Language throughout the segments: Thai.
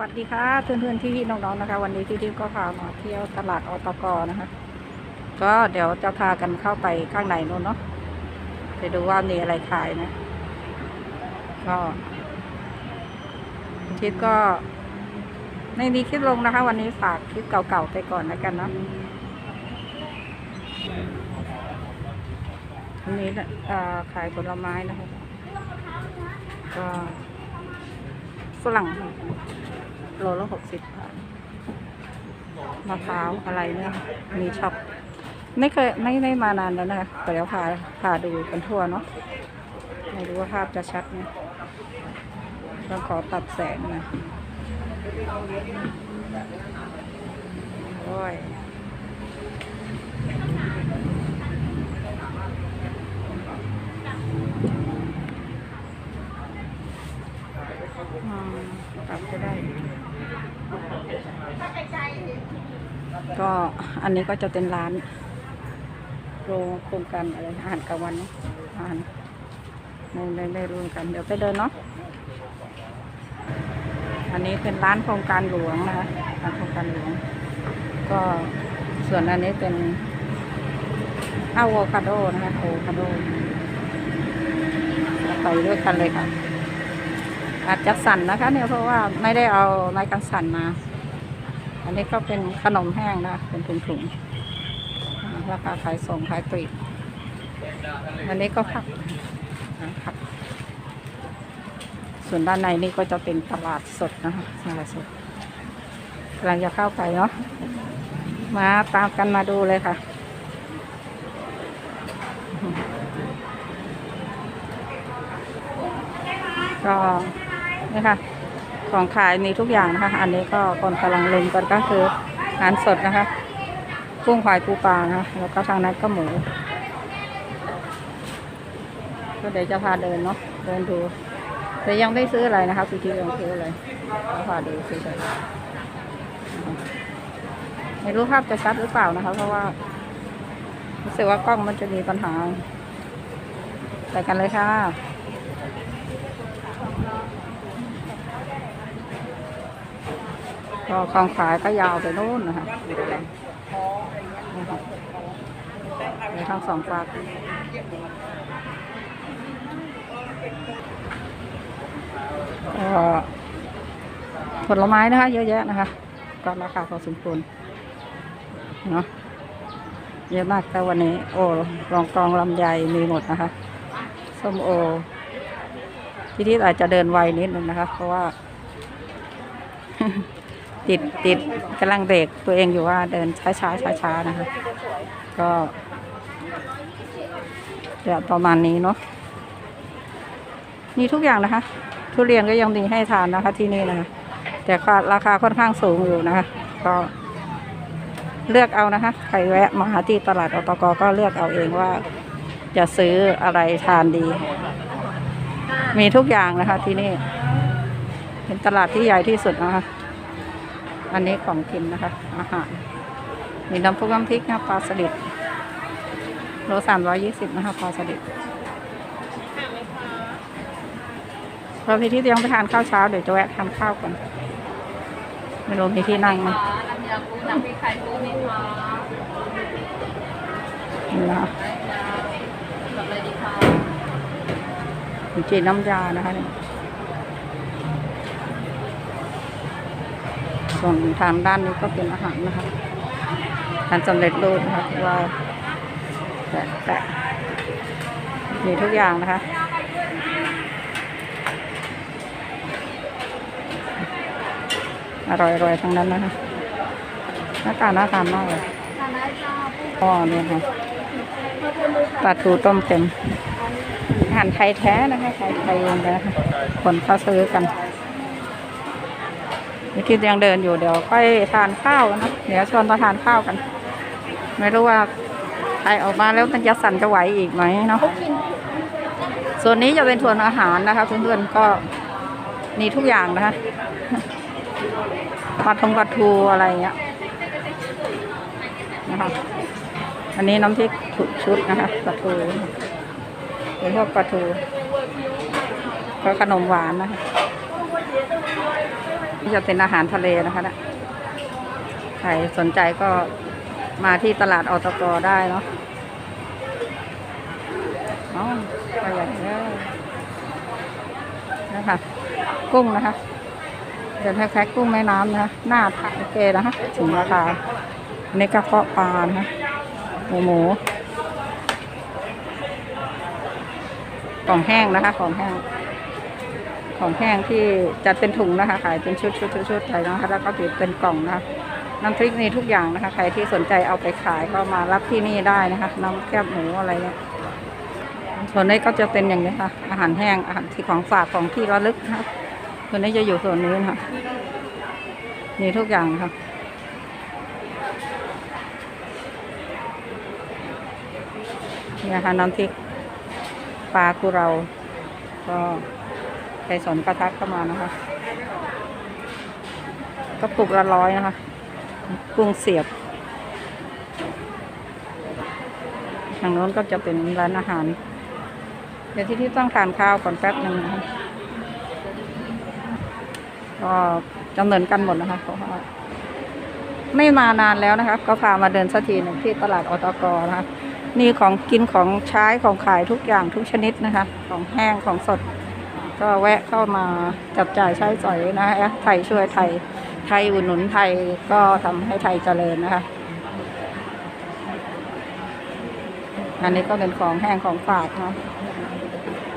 วัสดีค่ะเพื่อนๆที่น้องๆนะคะ วันนี้พี่ทิพย์ก็พามาเที่ยวตลาดอตกนะคะ ก็เดี๋ยวจะพากันเข้าไปข้างในนู้นเนาะไปดูว่ามีอะไรขายนะก็พี่ทิพย์ก็ไม่มีคลิปลงนะคะ วันนี้ฝากคลิปเก่าๆไปก่อนแล้วกันเนาะอันนี้น่ะขายผลไม้นะคะ ก็ ฝรั่งโลละหกสิบบาทมะพร้าวอะไรเนี่ยมีช็อปไม่เคยไม่ได้มานานแล้วนะคะแต่เดี๋ยวพาพาดูกันทั่วเนาะไม่รู้ว่าภาพจะชัดไหมต้องขอตัดแสงหนะโอ้ย อืมปรับจะได้ ก็อันนี้ก็จะเป็นร้านโรงโครงการอะไรอาหารกลางวันอาหารไม่ไม่ไม่รู้เหมือนกัน เดี๋ยวไปเดินเนาะอันนี้เป็นร้านโครงการหลวงนะคะร้านโครงการหลวง ก็ส่วนอันนี้เป็นอะโวคาโดนะคะโวคาโดไปด้วยกันเลยค่ะ อาจจะสั่นนะคะ เนี่ยเพราะว่าไม่ได้เอาไม้กันสั่นมา อันนี้ก็เป็นขนมแห้งนะเป็นถุงๆราคาขายส่งขายปลีกอันนี้ก็ผักผักส่วนด้านในนี่ก็จะเป็นตลาดสดนะคะตลาดสดกำลังจะเข้าไปเนาะมาตามกันมาดูเลยค่ะ ก็ นี่ค่ะของขายมีทุกอย่างนะคะ อันนี้ก็คนกำลังลงกันก็คืออาหารสดนะคะกุ้งควายปูปลานะคะแล้วก็ทางนั้นก็หมูก็เดี๋ยวจะพาเดินเนาะเดินดูแต่ยังไม่ซื้ออะไรนะคะพี่ที่ยังซื้ออะไรก็พาดูซื้อเลยไม่รู้ภาพจะชัดหรือเปล่านะคะ เพราะว่ารู้สึกว่ากล้องมันจะมีปัญหาไปกันเลยค่ะ ก็ของขายก็ยาวไปโน่นนะคะนี่ค่ะมีทั้งสองฝากผลไม้นะคะ เยอะแยะนะคะ ก็ราคาพอสมควรเนาะเยอะมากแต่วันนี้ โอ้รองกองลำไยมีหมดนะคะส้มโอ ที่ที่อาจจะเดินไวนิดนึงนะคะ เพราะว่า ติดติดกำลังเบรกตัวเองอยู่ว่าเดินช้าช้าช้าช้านะคะ ก็จะประมาณนี้เนาะมีทุกอย่างนะคะ ทุเรียนก็ยังมีให้ทานนะคะที่นี่นะคะ แต่ราคาค่อนข้างสูงอยู่นะคะ ก็เลือกเอานะคะ ใครแวะมาหาที่ตลาดอตกก็เลือกเอาเองว่า จะซื้ออะไรทานดี มีทุกอย่างนะคะที่นี่ เป็นตลาดที่ใหญ่ที่สุดนะคะ อันนี้ของกินนะคะอาหารมีน้ำพุน้ำพริกนะปลาสลิดโลสามร้อยยี่สิบนะคะปลาสลิดเราพี่ที่ยังไปทานข้าวเช้าเดี๋ยวจะแวะทานข้าวก่อนไม่รู้มีที่นั่งไหมน้ำยาปูน้ำพริกไข่ปูนี่ค่ะนี่นะคะแบบเลยดีค่ะมีจีนน้ำยานะคะเนี่ย ส่วนทางด้านนี้ก็เป็นอาหารนะคะทานสำเร็จรูปนะคะที่ว่าแปะแปะมีทุกอย่างนะคะอร่อยๆทั้งนั้นนะคะหน้าตาน่าทานมากเลยทานได้จ้าปูอ๋อเนี่ยค่ะปลาทูต้มเค็มอาหารไทยแท้นะคะไทยไทยเองเลยนะคะคนเขาซื้อกัน วิธียังเดินอยู่เดี๋ยวค่อยทานข้าวนะเดี๋ยวชวนมาทานข้าวกัน ไม่รู้ว่าใครออกมาแล้วมันจะสั่นจะไหวอีกไหมเนาะส่วนนี้จะเป็นส่วนอาหารนะคะเพื่อนๆก็มีทุกอย่างนะคะปลาทงปลาทูอะไรเงี้ยนะคะอันนี้น้ำพริกถุกชุดนะคะปลาทูเป็นพวกปลาทูก็ขนมหวานนะคะ นี่จะเป็นอาหารทะเลนะคะนะใครสนใจก็มาที่ตลาดออตกได้เนาะอ๋อตัวใหญ่เลยนะคะกุ้งนะคะเดี๋ยวแพ็คกุ้งแม่น้ำนะคะหน้าผักโอเคนะคะถึงราคาในกระเพาะปลานะคะหมูหมูของแห้งนะคะ ของแห้ง ของแห้งที่จัดเป็นถุงนะคะขายเป็นชุดชุดชุดชุดไทยนะคะแล้วก็ติดเป็นกล่องนะคะน้ำพริกนี่ทุกอย่างนะคะ ใครที่สนใจเอาไปขายก็มารับที่นี่ได้นะคะ น้ำแคบหมูอะไรเนี่ยส่วนนี้ก็จะเป็นอย่างนี้ค่ะ อาหารแห้งอาหารที่ของฝากของที่ระลึกนะคะส่วนนี้จะอยู่ส่วนนี้นะคะมีทุกอย่างค่ะนี่นะคะน้ำพริกปลากุเราก็ ใครสนกระทักเข้ามานะคะกระปุกละร้อยนะคะกุ้งเสียบ ทางโน้นก็จะเป็นร้านอาหาร เดี๋ยวที่ที่ต้องทานข้าวก่อนแป๊บหนึ่งนะคะก็จำเนินกันหมดนะคะเพราะว่าไม่มานานแล้วนะคะ ก็พามาเดินสักทีหนึ่งที่ตลาดอตกนะคะนี่ของกินของใช้ของขายทุกอย่างทุกชนิดนะคะ ของแห้งของสด ก็แวะเข้ามาจับจ่ายใช้สอยนะคะไทยช่วยไทย ไทยอุดหนุนไทยก็ทำให้ไทยเจริญนะคะ อันนี้ก็เป็นของแห้งของฝากนะ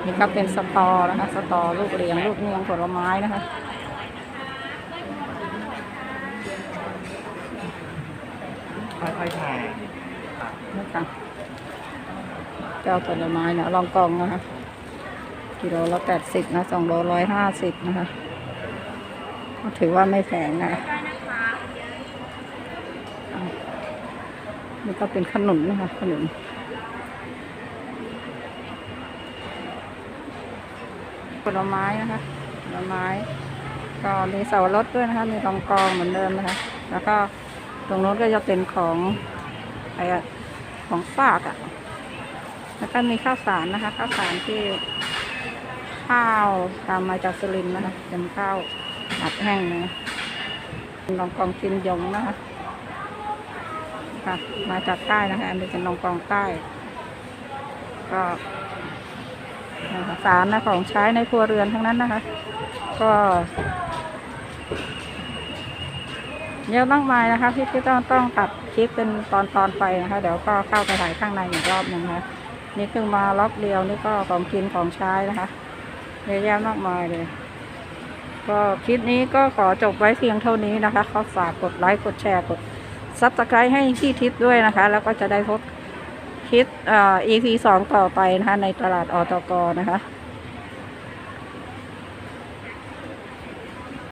นี่ก็เป็นสตอนะคะ สตอลูกเลี้ยงลูกเนียงผลไม้นะคะค่อยๆถ่ายนี่ค่ะเจ้าผลไม้เนี่ยลองกองนะคะ กิโลละแปดสิบนะสองโลร้อยห้าสิบนะคะก็ถือว่าไม่แพงนะนี่ก็เป็นขนุนนะคะขนุนผลไม้นะคะผลไม้ ก็มีเสาวรสด้วยนะคะ มีรองกองเหมือนเดิมนะคะ แล้วก็ตรงโน้นก็จะเป็นของอะไรอะของฝากอะ่ะแล้วก็มีข้าวสารนะคะ ข้าวสารที่ ข้าวตามมาจากสุรินทร์นะคะเป็นข้าวอัดแห้งนะรองกองกินยงนะคะค่ะมาจากใต้นะคะอันนี้เป็นรองกองใต้ ก็สารนะของใช้ในครัวเรือนทั้งนั้นนะคะ ก็เยอะมากมายนะคะที่ที่ต้องต้องตัดคลิปเป็นตอนตอนไปนะคะ เดี๋ยวก็เข้าไปถ่ายข้างในอีกรอบหนึ่งนะคะนี่เพิ่งมาล็อกเดียวนี่ก็ของกินของใช้นะคะ เยอะแยะมากมายเลย ก็คลิปนี้ก็ขอจบไว้เพียงเท่านี้นะคะขอฝากกดไลค์กดแชร์กดซับสไครต์ให้พี่ทิพย์ด้วยนะคะ แล้วก็จะได้พบคลิปเอ่อ EP สองต่อไปนะคะในตลาดอตกนะคะ